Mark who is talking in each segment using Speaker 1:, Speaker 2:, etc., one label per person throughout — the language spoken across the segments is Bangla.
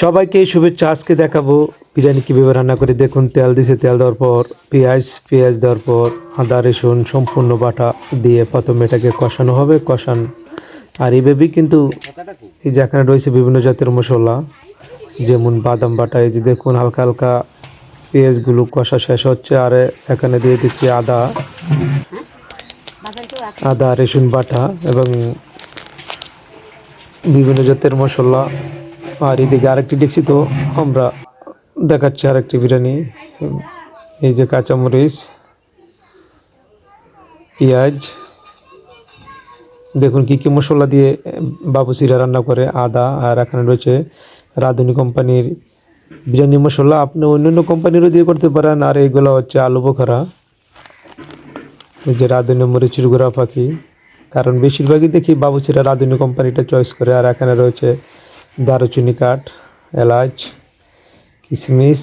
Speaker 1: সবাইকে শুভেচ্ছা। আজকে দেখাবো বিরিয়ানি কীভাবে রান্না করে। দেখুন, তেল দিছে, তেল দেওয়ার পর, পেঁয়াজ পেঁয়াজ দেওয়ার পর, আদা, রসুন, সম্পূর্ণ বাটা দিয়ে প্রথমে এটাকে কষানো হবে, কষান। আর এইভাবেই কিন্তু এই যে এখানে রয়েছে বিভিন্ন জাতের মশলা, যেমন বাদাম বাটা, এই যে দেখুন, হালকা হালকা পেঁয়াজগুলো কষা শেষ হচ্ছে। আর এখানে দিয়ে দিচ্ছি আদা আদা, রসুন বাটা এবং বিভিন্ন জাতের মশলা। আর এদিকে আরেকটি দেখছি তো, আমরা দেখাচ্ছি আরেকটি বিরিয়ানি। এই যে কাঁচামরিচ, পেঁয়াজ। দেখুন কি কি মশলা দিয়ে বাবুসিরা রান্না করে, আদা, আর এখানে রয়েছে রাঁধুনি কোম্পানির বিরিয়ানি মশলা। আপনি অন্যান্য কোম্পানিরও দিয়ে করতে পারেন, আর এগুলো হচ্ছে আলু বোখারা। এই যে রাঁধুনি মরিচুর গুঁড়া পাখি। কারণ বেশিরভাগই দেখি বাবুচিরা রাঁধুনি কোম্পানিটা চয়েস করে, আর এখানে রয়েছে দারুচিনি কাঠ, এলাচ কিশমিশ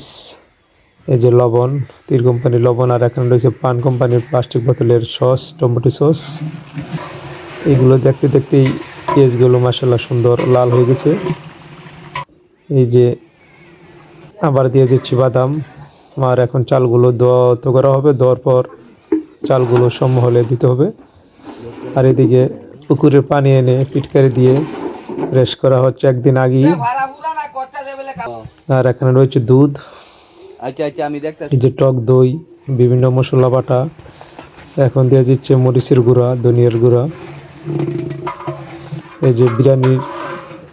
Speaker 1: এই যে লবণ তীর কোম্পানির লবণ, আর এখানে রয়েছে পান কোম্পানির প্লাস্টিক বোতলের সস, টমেটো সস। এগুলো দেখতে দেখতেই পেঁয়াজগুলো মাসাল্লাহ সুন্দর লাল হয়ে গেছে। এই যে আবার দিয়ে দিচ্ছি বাদাম। আর এখন চালগুলো দেওয়া তো করা হবে, দেওয়ার পর চালগুলো হলে দিতে হবে। আর এদিকে পুকুরের পানি এনে পিটকারি দিয়ে রেস্ট করা হচ্ছে একদিন আগেই। আর এখানে রয়েছে দুধ
Speaker 2: আচ্ছা আচ্ছা আমি দেখতেছি।
Speaker 1: এই যে টক দই বিভিন্ন মশলা বাটা। এখন দিয়ে দিচ্ছে মরিচের গুঁড়া ধনিয়ার গুঁড়া। এই যে বিরিয়ানির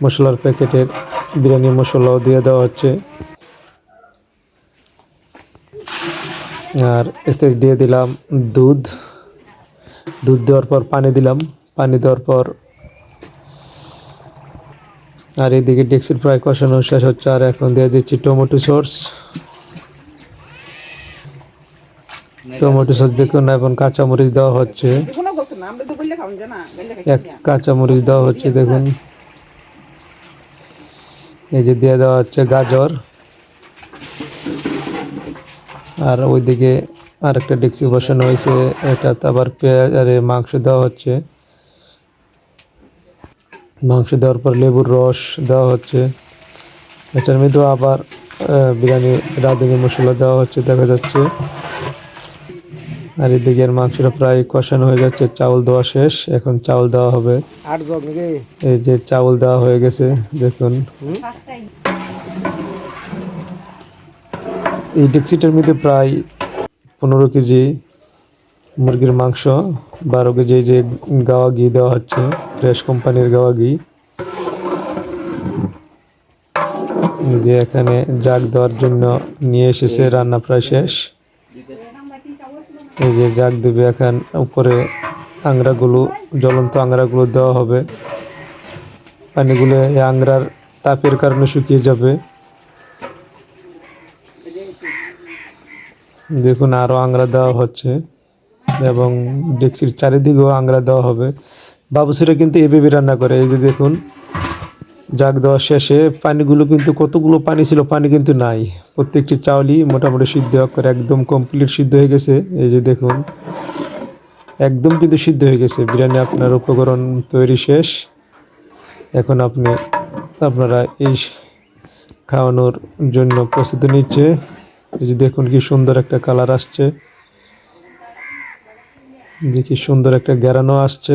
Speaker 1: মশলার প্যাকেটের বিরিয়ানি মশলাও দিয়ে দেওয়া হচ্ছে। আর এতে দিয়ে দিলাম দুধ। দুধ দেওয়ার পর পানি দিলাম। পানি দেওয়ার পর আর এদিকে ডেক্সির ফ্রাই কষানো শেষ হচ্ছে, আর এখন দিয়ে দিচ্ছি টমেটো সস। টমেটো সস দেখুন এখন কাঁচামরিচ দেওয়া হচ্ছে। এক কাঁচামরিচ দেওয়া হচ্ছে, দেখুন। এই যে দিয়ে দেওয়া হচ্ছে গাজর। আর ওইদিকে আরেকটা ডেক্সি বসানো হয়েছে, এটাতে আবার পেঁয়াজ আর মাংস দেওয়া হচ্ছে। মাংস দেওয়ার পর লেবুর রস দেওয়া হচ্ছে। এটার মধ্যেও আবার বিরিয়ানি রাঁধুনি মশলা দেওয়া হচ্ছে দেখা যাচ্ছে। আর এদিকে মাংসটা প্রায় কষানো হয়ে যাচ্ছে চাউল দেওয়া শেষ এখন চাউল দেওয়া হবে। এই যে চাউল দেওয়া হয়ে গেছে দেখুন। এই ডেক্সিটার মধ্যে প্রায় পনেরো কেজি মুরগির মাংস, বারো কেজি যে গাওয়া ঘি দেওয়া হচ্ছে, ফ্রেশ কোম্পানির গাওয়া ঘি। যে এখানে জাগ দেওয়ার জন্য নিয়ে এসেছে, রান্না প্রায় শেষ। এই যে জাগ দেবে এখন, উপরে আংরাগুলো, জ্বলন্ত আংরাগুলো দেওয়া হবে। পানিগুলো এই আংরার তাপের কারণে শুকিয়ে যাবে। দেখুন আরও আংরা দেওয়া হচ্ছে। এবং ডেক্সির চারিদিকেও আংরা দেওয়া হবে। বাবুসিরা কিন্তু এভাবে রান্না করে। এই যে দেখুন, জাগ দেওয়া শেষে পানিগুলো কিন্তু কতগুলো পানি ছিল, পানি কিন্তু নাই। প্রত্যেকটি চাউলই মোটামুটি সিদ্ধ করে, একদম কমপ্লিট সিদ্ধ হয়ে গেছে। এই যে দেখুন, একদম কিন্তু সিদ্ধ হয়ে গেছে। বিরিয়ানি আপনার উপকরণ তৈরি শেষ। এখন আপনি, আপনারা এই খাওয়ানোর জন্য প্রস্তুতি নিচ্ছে। এই যে দেখুন, কি সুন্দর একটা কালার আসছে। কি সুন্দর একটা গেরানো আসছে।